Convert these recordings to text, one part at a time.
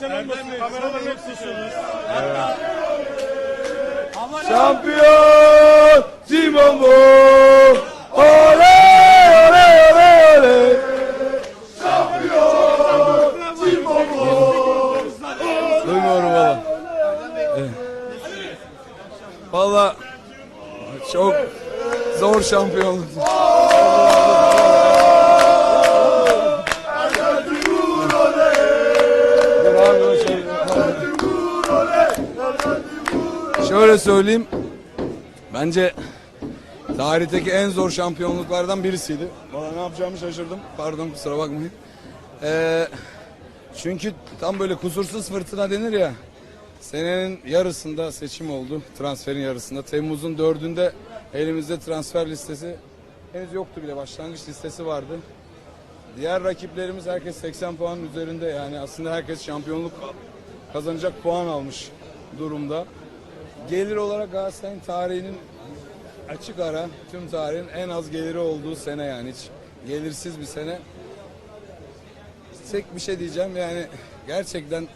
geçen olmasın. Kameraların hep susuyoruz. Şampiyon Simon bu. Oley oley oley oley. Şampiyon Simon. Duymuyorum valla. Valla çok zor şampiyonluk. Şöyle söyleyeyim. Bence tarihteki en zor şampiyonluklardan birisiydi. Valla ne yapacağımı şaşırdım. Pardon kusura bakmayın. Ee, çünkü tam böyle kusursuz fırtına denir ya. Senenin yarısında seçim oldu. Transferin yarısında. Temmuz'un dördünde elimizde transfer listesi henüz yoktu bile. Başlangıç listesi vardı. Diğer rakiplerimiz herkes 80 puan üzerinde yani aslında herkes şampiyonluk kazanacak puan almış durumda. Gelir olarak Galatasaray'ın tarihinin açık ara tüm tarihin en az geliri olduğu sene yani hiç gelirsiz bir sene. Tek bir şey diyeceğim yani gerçekten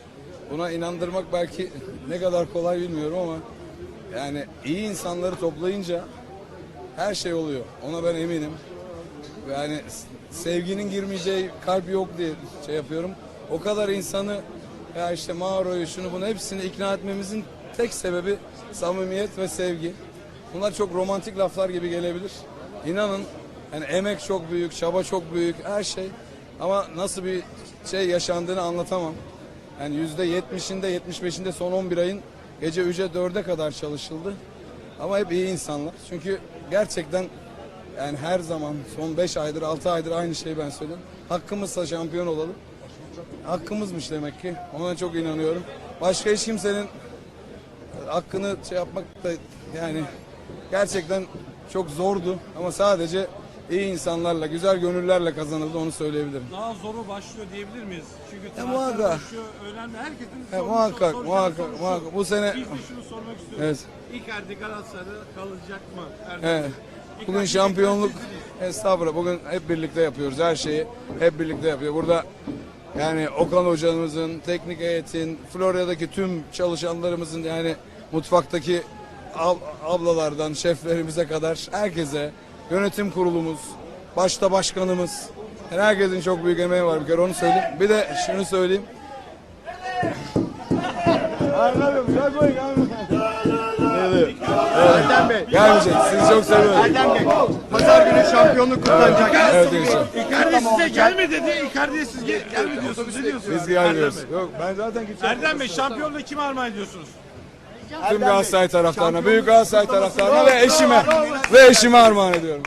buna inandırmak belki ne kadar kolay bilmiyorum ama yani iyi insanları toplayınca her şey oluyor. Ona ben eminim. Yani sevginin girmeyeceği kalp yok diye şey yapıyorum. O kadar insanı ya işte Mauro'yu şunu bunu hepsini ikna etmemizin tek sebebi samimiyet ve sevgi. Bunlar çok romantik laflar gibi gelebilir. İnanın yani emek çok büyük, çaba çok büyük, her şey. Ama nasıl bir şey yaşandığını anlatamam. Yani yüzde yetmişinde, yetmiş beşinde son 11 ayın gece ücret dörde kadar çalışıldı. Ama hep iyi insanlar. Çünkü gerçekten yani her zaman son 5 aydır 6 aydır aynı şeyi ben söylüyorum. Hakkımızsa şampiyon olalım. Hakkımızmış demek ki. Ona çok inanıyorum. Başka hiç kimsenin hakkını şey yapmak da yani gerçekten çok zordu ama sadece iyi insanlarla, güzel gönüllerle kazanıldı onu söyleyebilirim. Daha zoru başlıyor diyebilir miyiz? Çünkü transfer muhakkak. başlıyor. Önemli. Herkesin E, muhakkak, muhakkak, muhakkak. Bu sene İlk de şunu sormak istiyorum. Evet. Icardi Galatasaray'da kalacak mı? Evet. Bugün Icardi şampiyonluk estağfurullah bugün hep birlikte yapıyoruz her şeyi hep birlikte yapıyor. Burada yani Okan hocamızın, teknik heyetin, Florya'daki tüm çalışanlarımızın yani mutfaktaki ab- ablalardan şeflerimize kadar herkese yönetim kurulumuz, başta başkanımız yani herkesin çok büyük emeği var bir kere onu söyleyeyim. Bir de şunu söyleyeyim. Erdem Bey, Gelmeyecek. Sizi çok seviyorum. Erdem Bey, pazar günü şampiyonluk kutlanacak. Evet inşallah. Icardi size gelme dedi. Icardi'ye siz gel, gelme diyorsunuz. Ne diyorsunuz? Biz gelmiyoruz. Yok ben zaten gideceğim. Erdem Bey şampiyonluğu kime armağan ediyorsunuz? Tüm Galatasaray taraftarına, büyük Galatasaray taraftarına ve eşime ve eşime armağan ediyorum.